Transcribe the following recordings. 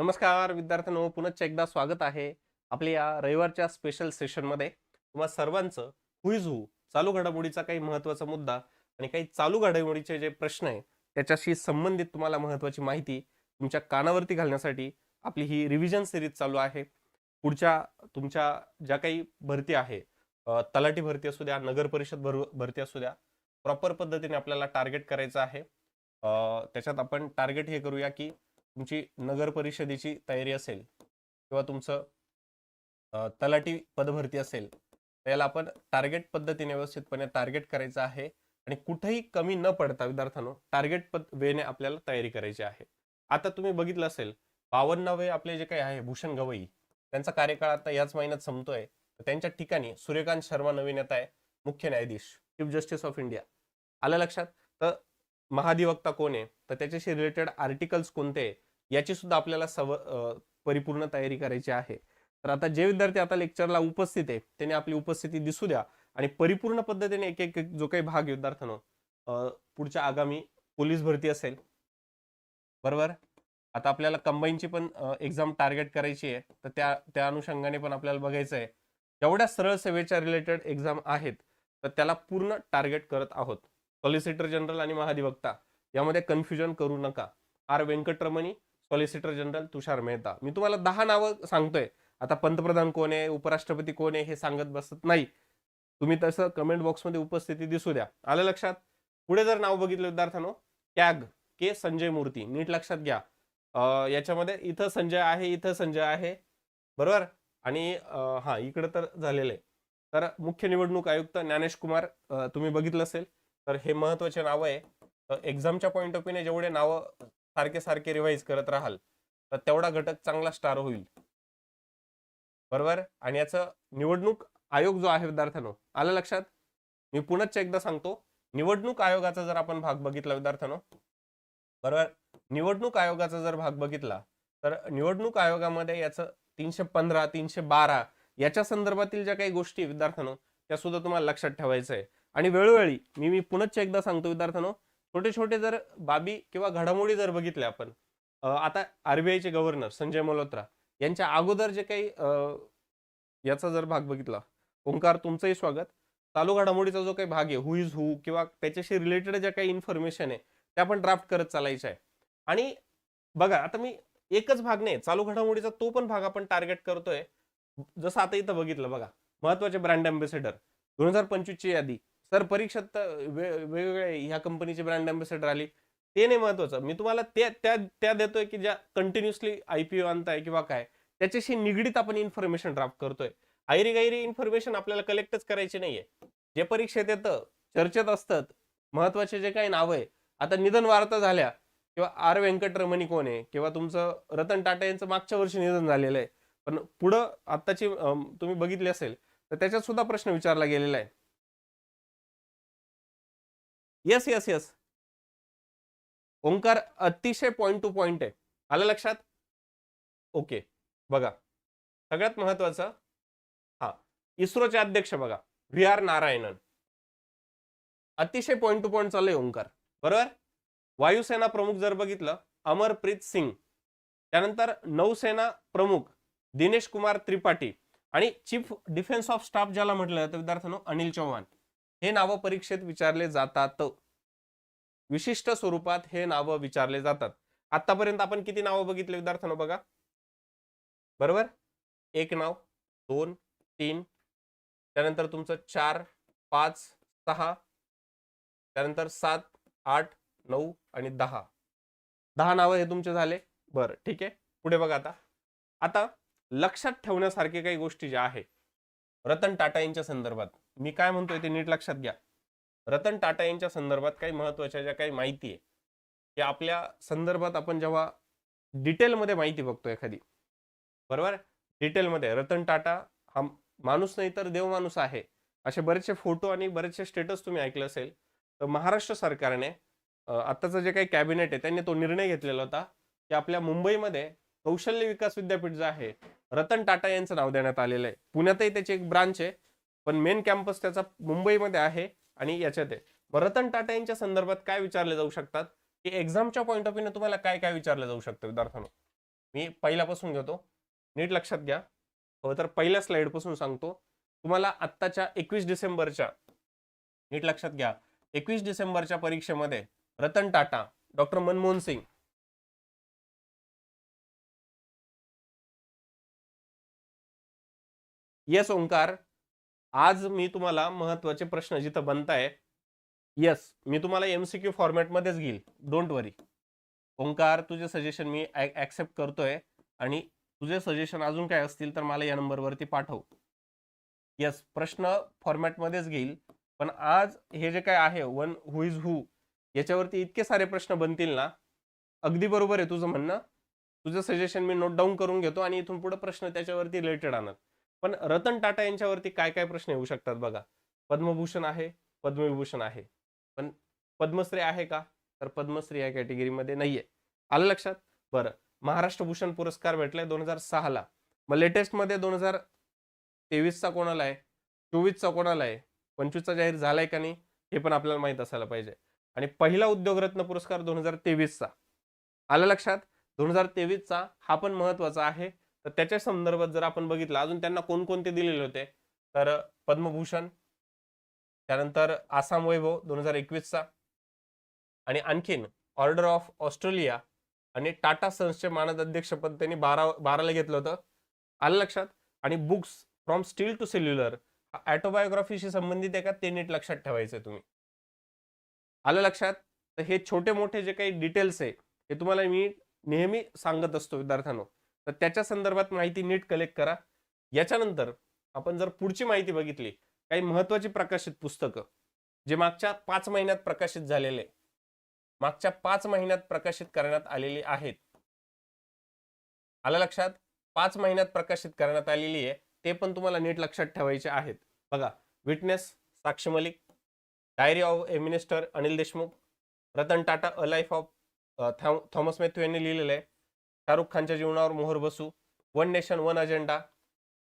नमस्कार विद्यार्थ्यांनो पुनश्च एकदा स्वागत आहे आपल्या या रविवारच्या स्पेशल सेशनमध्ये तुम्हा सर्वांचं हुईज हु चालू घडामोडीचा काही महत्त्वाचा मुद्दा आणि काही चालू घडामोडीचे जे प्रश्न आहे त्याच्याशी संबंधित तुम्हाला महत्त्वाची माहिती तुमच्या कानावरती घालण्यासाठी आपली ही रिव्हिजन सिरीज चालू आहे. पुढच्या तुमच्या ज्या काही भरती आहे तलाठी भरती असू द्या नगर परिषद भर भरती असू द्या प्रॉपर पद्धतीने आपल्याला टार्गेट करायचं आहे. त्याच्यात आपण टार्गेट हे करूया की तुमची नगर परिषदेची तयारी असेल किंवा तुमचं तलाठी पदभरती असेल तर याला आपण टार्गेट पद्धतीने व्यवस्थितपणे टार्गेट करायचं आहे आणि कुठेही कमी न पडता विद्यार्थ्यांनो टार्गेट पद वेने आपल्याला तयारी करायची आहे. आता तुम्ही बघितलं असेल बावन्नावे आपले जे काही आहे भूषण गवई त्यांचा कार्यकाळ आता याच महिन्यात संपतोय. त्यांच्या ठिकाणी सूर्यकांत शर्मा नवीन येत आहे मुख्य न्यायाधीश चीफ जस्टिस ऑफ इंडिया आलं लक्षात? तर महाधिवक्ता कोण आहे? तर त्याच्याशी रिलेटेड आर्टिकल्स कोणते याची सुद्धा आपल्याला सव परिपूर्ण तयारी करायची आहे. तर आता जे विद्यार्थी आता लेक्चरला उपस्थित आहे त्यांनी आपली उपस्थिती दिसू द्या आणि परिपूर्ण पद्धतीने एक एक जो काही भाग विद्यार्थ्यांनो पुढच्या आगामी पोलीस भरती असेल. बरोबर? आता आपल्याला कंबाईनची पण एक्झाम टार्गेट करायची आहे. तर त्या त्या अनुषंगाने पण आपल्याला बघायचं आहे. जेवढ्या सरळ सेवेच्या रिलेटेड एक्झाम आहेत तर त्याला पूर्ण टार्गेट करत आहोत. सॉलिसिटर जनरल आणि महाधिवक्ता. यामध्ये कन्फ्युजन करू नका. R Venkataramani solicitor general Tushar Mehta. मी तुम्हाला दहा नावं सांगतोय. आता पंतप्रधान कोण आहे उपराष्ट्रपती कोण आहे हे सांगत बसत नाही. तुम्ही तसं कमेंट बॉक्समध्ये उपस्थिती दिसू द्या. आलं लक्षात? पुढे जर नाव बघितलं विद्यार्थ्यांनो कॅग के. संजय मूर्ती. नीट लक्षात घ्या. याच्यामध्ये इथं संजय आहे इथं संजय आहे. बरोबर? आणि हां हा इकडं तर झालेलं आहे. तर मुख्य निवडणूक आयुक्त ज्ञानेश कुमार तुम्ही बघितलं असेल. तर हे महत्त्वाचे नावं आहे. एक्झामच्या पॉईंट ऑफ व्ह्यूने जेवढे नावं सारखे सारखे रिवाईज करत राहाल तर तेवढा घटक चांगला स्टार होईल. बरोबर? आणि याचं निवडणूक आयोग जो आहे विद्यार्थ्यांनो आलं लक्षात? मी पुनश्च एकदा सांगतो निवडणूक आयोगाचा जर आपण भाग बघितला विद्यार्थ्यांनो बरोबर? निवडणूक आयोगाचा जर भाग बघितला तर निवडणूक आयोगामध्ये याचं तीनशे पंधरा तीनशे बारा याच्या संदर्भातील ज्या काही गोष्टी आहे विद्यार्थ्यांनो त्या सुद्धा तुम्हाला लक्षात ठेवायचं आहे. आणि वेळोवेळी मी मी पुनश्च एकदा सांगतो विद्यार्थ्यांनो छोटे छोटे जर बाबी किंवा घडामोडी जर बघितल्या आपण आता आरबीआयचे गव्हर्नर संजय मल्होत्रा यांच्या अगोदर जे काही याचा जर भाग बघितला ओंकार तुमचंही स्वागत. चालू घडामोडीचा जो काही भाग आहे हु इज हु किंवा त्याच्याशी रिलेटेड ज्या काही इन्फॉर्मेशन आहे त्या पण ड्राफ्ट करत चालायच्या आहे. आणि बघा आता मी एकच भाग नाही चालू घडामोडीचा तो पण भाग आपण टार्गेट करतोय. जसं आता इथं बघितलं बघा महत्त्वाचे ब्रँड अँबेसेडर दोन हजार पंचवीसची यादी सर परीक्षेत तर वेगवेगळे ह्या कंपनीचे ब्रँड अँबेसेडर आली. ते नाही महत्वाचं. मी तुम्हाला त्या त्या त्या देतोय की ज्या कंटिन्युअसली आय पी ओ आणताय किंवा काय त्याच्याशी निगडीत आपण इन्फॉर्मेशन ड्राफ्ट करतोय. आयरी गायरी इन्फॉर्मेशन आपल्याला कलेक्टच करायची नाहीये. जे परीक्षेत येतं चर्चेत असतात महत्त्वाचे जे काही नावं आहे आता निधन वार्ता झाल्या किंवा आर व्यंकटरमणी कोण आहे किंवा तुमचं रतन टाटा यांचं मागच्या वर्षी निधन झालेलं आहे. पण पुढं आत्ताची तुम्ही बघितली असेल तर त्याच्यात सुद्धा प्रश्न विचारला गेलेला आहे. येस येस येस ओंकार अतिशय पॉइंट टू पॉइंट आहे. आलं लक्षात? ओके बघा. सगळ्यात महत्वाचं हा. इस्रोचे अध्यक्ष बघा. V R Narayanan. अतिशय पॉइंट टू पॉइंट चालू आहे ओंकार. बरोबर? वायुसेना प्रमुख जर बघितलं अमरप्रीत सिंग. त्यानंतर नौसेना प्रमुख दिनेश कुमार त्रिपाठी. आणि चीफ डिफेन्स ऑफ स्टाफ ज्याला म्हटलं जातं विद्यार्थ्यांनो अनिल चौहान. हे नावं परीक्षेत विचारले जातात. विशिष्ट स्वरूपात हे नावं विचारले जातात. आतापर्यंत आपण किती नावं बघितले विद्यार्थ्यांना बघा. बरोबर? एक नाव दोन तीन त्यानंतर तुमचं चार पाच सहा त्यानंतर सात आठ नऊ आणि दहा. दहा नावं हे तुमचे झाले? बरं ठीक आहे. पुढे बघा आता. आता लक्षात ठेवण्यासारखे काही गोष्टी ज्या आहे रतन टाटा यांच्या संदर्भात. मी काय म्हणतोय ते नीट लक्षात घ्या. रतन टाटा यांच्या संदर्भात काही महत्त्वाच्या ज्या काही माहिती आहे की आपल्या संदर्भात आपण जेव्हा डिटेलमध्ये माहिती बघतो एखादी. बरोबर? डिटेलमध्ये. रतन टाटा हा माणूस नाही तर देव माणूस आहे. असे बरेचसे फोटो आणि बरेचसे स्टेटस तुम्ही ऐकलं असेल तर महाराष्ट्र सरकारने आत्ताचं जे काही कॅबिनेट आहे त्यांनी तो निर्णय घेतलेला होता की आपल्या मुंबईमध्ये कौशल्य विकास विद्यापीठ जे आहे रतन टाटा यांचं नाव देण्यात आलेलं आहे. पुण्यातही त्याची एक ब्रांच आहे. पण मेन कॅम्पस त्याचा मुंबईमध्ये आहे आणि याच्यात आहे. मग रतन टाटा यांच्या संदर्भात काय विचारले जाऊ शकतात? की एक्झामच्या पॉईंट ऑफ व्ह्यूने तुम्हाला काय काय विचारलं जाऊ शकतं विद्यार्थ्यांनो? मी पहिल्यापासून घेतो. नीट लक्षात घ्या. हो तर पहिल्या स्लाइडपासून सांगतो. तुम्हाला आत्ताच्या एकवीस डिसेंबरच्या नीट लक्षात घ्या. एकवीस डिसेंबरच्या परीक्षेमध्ये रतन टाटा डॉक्टर मनमोहन सिंग येस ओंकार आज मी तुम्हाला महत्त्वाचे प्रश्न जिथं बनताय येस मी तुम्हाला एमसीक्यू फॉर्मॅटमध्येच घेईल. डोंट वरी ओंकार तुझे सजेशन मी ऍक्सेप्ट करतोय आणि तुझे सजेशन अजून काय असतील तर मला या नंबरवरती पाठव. येस प्रश्न फॉर्मॅटमध्येच घेईल. पण आज हे जे काय आहे वन हु इज हु याच्यावरती इतके सारे प्रश्न बनतील ना अगदी बरोबर आहे तुझं म्हणणं. तुझं सजेशन मी नोट डाऊन करून घेतो आणि इथून पुढे प्रश्न त्याच्यावरती रिलेटेड आणत पण रतन टाटा यांच्यावरती काय काय प्रश्न येऊ शकतात बघा. पद्मभूषण आहे पद्मविभूषण आहे. पण पद्मश्री आहे का? तर पद्मश्री या कॅटेगरीमध्ये नाहीये. आलं लक्षात? बरं. महाराष्ट्र भूषण पुरस्कार भेटलाय दोन हजार सहाला. मग लेटेस्टमध्ये दोन हजार तेवीसचा कोणाला आहे? चोवीसचा कोणाला आहे? पंचवीसचा जाहीर झालाय का नाही? हे पण आपल्याला माहीत असायला पाहिजे. आणि पहिला उद्योगरत्न पुरस्कार दोन हजार तेवीसचा. आलं लक्षात? दोन हजार तेवीसचा हा पण महत्त्वाचा आहे. तर त्याच्या संदर्भात जर आपण बघितलं अजून त्यांना कोणकोणते दिलेले होते? तर पद्मभूषण त्यानंतर आसाम वैभव दोन हजार एकवीसचा आणि आणखीन ऑर्डर ऑफ ऑस्ट्रेलिया आणि टाटा सन्सचे मानद अध्यक्षपद त्यांनी बारा बाराला घेतलं होतं. आलं लक्षात? आणि books from steel to cellular ॲटोबायोग्राफीशी संबंधित आहे का? ते नीट लक्षात ठेवायचं तुम्ही. आलं लक्षात? तर हे छोटे मोठे जे काही डिटेल्स आहे हे तुम्हाला मी नेहमी सांगत असतो विद्यार्थ्यांनो. तर त्याच्या संदर्भात माहिती नीट कलेक्ट करा. याच्यानंतर आपण जर पुढची माहिती बघितली काही महत्वाची प्रकाशित पुस्तकं जे मागच्या पाच महिन्यात प्रकाशित झालेले मागच्या पाच महिन्यात प्रकाशित करण्यात आलेली आहेत. आलं लक्षात? पाच महिन्यात प्रकाशित करण्यात आलेली आहे ते पण तुम्हाला नीट लक्षात ठेवायचे आहेत. बघा witness Sakshi Malik diary of a minister Anil Deshmukh Ratan Tata a life of Thomas Matthew यांनी लिहिलेलं आहे. शाहरुख खानच्या जीवनावर मोहर बसू. One nation one agenda.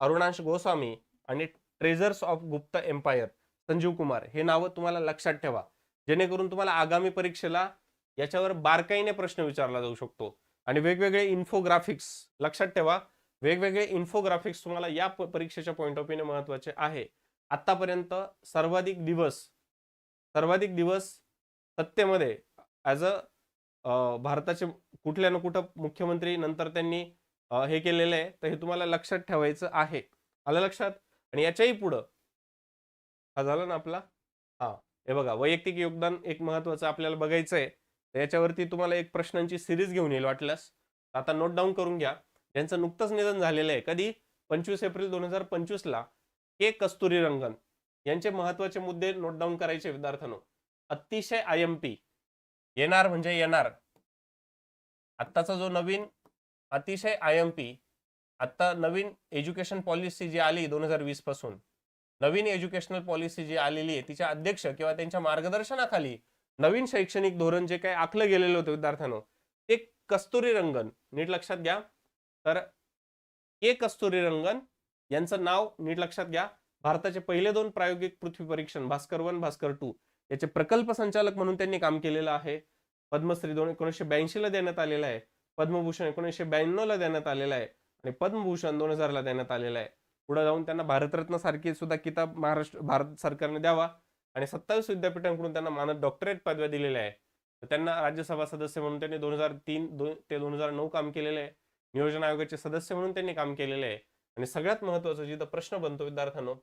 Arunansh Goswami आणि treasures of Gupta empire Sanjeev Kumar हे नावं तुम्हाला लक्षात ठेवा. जेणेकरून तुम्हाला आगामी परीक्षेला याच्यावर बारकाईने प्रश्न विचारला जाऊ शकतो. आणि वेगवेगळे इन्फोग्राफिक्स लक्षात ठेवा. वेगवेगळे इन्फोग्राफिक्स तुम्हाला या परीक्षेच्या पॉईंट ऑफ व्ह्यूने महत्त्वाचे आहे. आतापर्यंत सर्वाधिक दिवस सर्वाधिक दिवस सत्तेमध्ये ॲज अ भारताचे कुठल्या ना कुठं मुख्यमंत्री नंतर त्यांनी हे केलेलं आहे. तर हे तुम्हाला लक्षात ठेवायचं आहे. आलं लक्षात? आणि याच्याही पुढं. हा झाला ना आपला? हा. हे बघा वैयक्तिक योगदान एक महत्वाचं आपल्याला बघायचं आहे. तर याच्यावरती तुम्हाला एक प्रश्नांची सिरीज घेऊन येईल वाटल्यास. आता नोट डाऊन करून घ्या. ज्यांचं नुकतंच निधन झालेलं आहे. कधी? पंचवीस एप्रिल दोन हजार पंचवीसला के. कस्तुरी रंगन यांचे महत्त्वाचे मुद्दे नोट डाऊन करायचे विद्यार्थ्यांनो. अतिशय आय एम पी येणार म्हणजे येणार. आत्ताचा जो नवीन अतिशय आय एम पी आत्ता नवीन एज्युकेशन पॉलिसी जी आली दोन हजार वीसपासून नवीन एज्युकेशनल पॉलिसी जी आलेली आहे तिच्या अध्यक्ष किंवा त्यांच्या मार्गदर्शनाखाली नवीन शैक्षणिक धोरण जे काही आखलं गेलेलं होतं विद्यार्थ्यांनो ते कस्तुरी रंगन. नीट लक्षात घ्या. तर के कस्तुरी रंगन यांचं नाव नीट लक्षात घ्या. भारताचे पहिले दोन प्रायोगिक पृथ्वी परीक्षण भास्कर वन भास्कर टू. याचे प्रकल्प संचालक म्हणून त्यांनी काम केलेलं आहे. पद्मश्री दोन एकोणीसशे ब्याऐंशीला देण्यात आलेला आहे. पद्मभूषण एकोणीसशे ब्याण्णवला देण्यात आलेला आहे आणि पद्मभूषण दोन हजार ला देण्यात आलेला आहे. पुढे जाऊन त्यांना भारतरत्न सारखी सुद्धा किताब महाराष्ट्र भारत सरकारने द्यावा आणि सत्तावीस विद्यापीठांकडून त्यांना मानद डॉक्टरेट पदव्या दिलेल्या आहे त्यांना राज्यसभा सदस्य म्हणून त्यांनी दोन हजार तीन दोन ते दोन हजार नऊ काम केलेलं आहे. नियोजन आयोगाचे सदस्य म्हणून त्यांनी काम केलेलं आहे. आणि सगळ्यात महत्वाचं जिथं प्रश्न बनतो विद्यार्थ्यांनो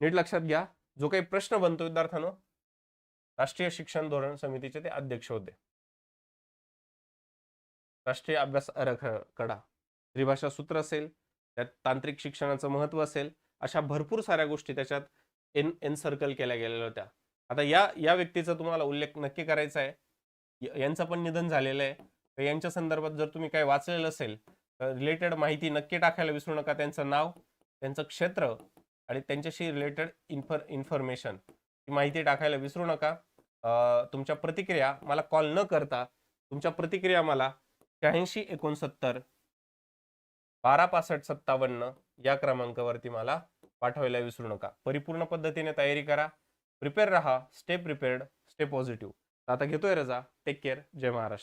नीट लक्षात घ्या. जो काही प्रश्न बनतो विद्यार्थ्यांनो राष्ट्रीय शिक्षण धोरण समितीचे ते अध्यक्ष होते. राष्ट्रीय अभ्यास आराखडा त्रिभाषा सूत्र असेल त्यात तांत्रिक शिक्षणाचं महत्त्व असेल अशा भरपूर साऱ्या गोष्टी त्याच्यात एन एन सर्कल केल्या गेलेल्या होत्या. आता या या व्यक्तीचा तुम्हाला उल्लेख नक्की करायचा आहे. यांचं पण निधन झालेलं आहे. तर यांच्या संदर्भात जर तुम्ही काही वाचलेलं असेल तर रिलेटेड माहिती नक्की टाकायला विसरू नका. त्यांचं नाव त्यांचं क्षेत्र आणि त्यांच्याशी रिलेटेड इन्फॉर इन्फॉर्मेशन माहिती टाकायला विसरू नका. तुमच्या प्रतिक्रिया मला कॉल न करता तुमच्या प्रतिक्रिया मला शहाऐंशी एकोणसत्तर बारा पासष्ट सत्तावन्न या क्रमांकावरती मला पाठवायला विसरू नका. परिपूर्ण पद्धतीने तयारी करा. प्रिपेअर रहा. स्टे प्रिपेअर्ड स्टे पॉझिटिव्ह आता घेतोय रजा. टेक केअर जय महाराष्ट्र.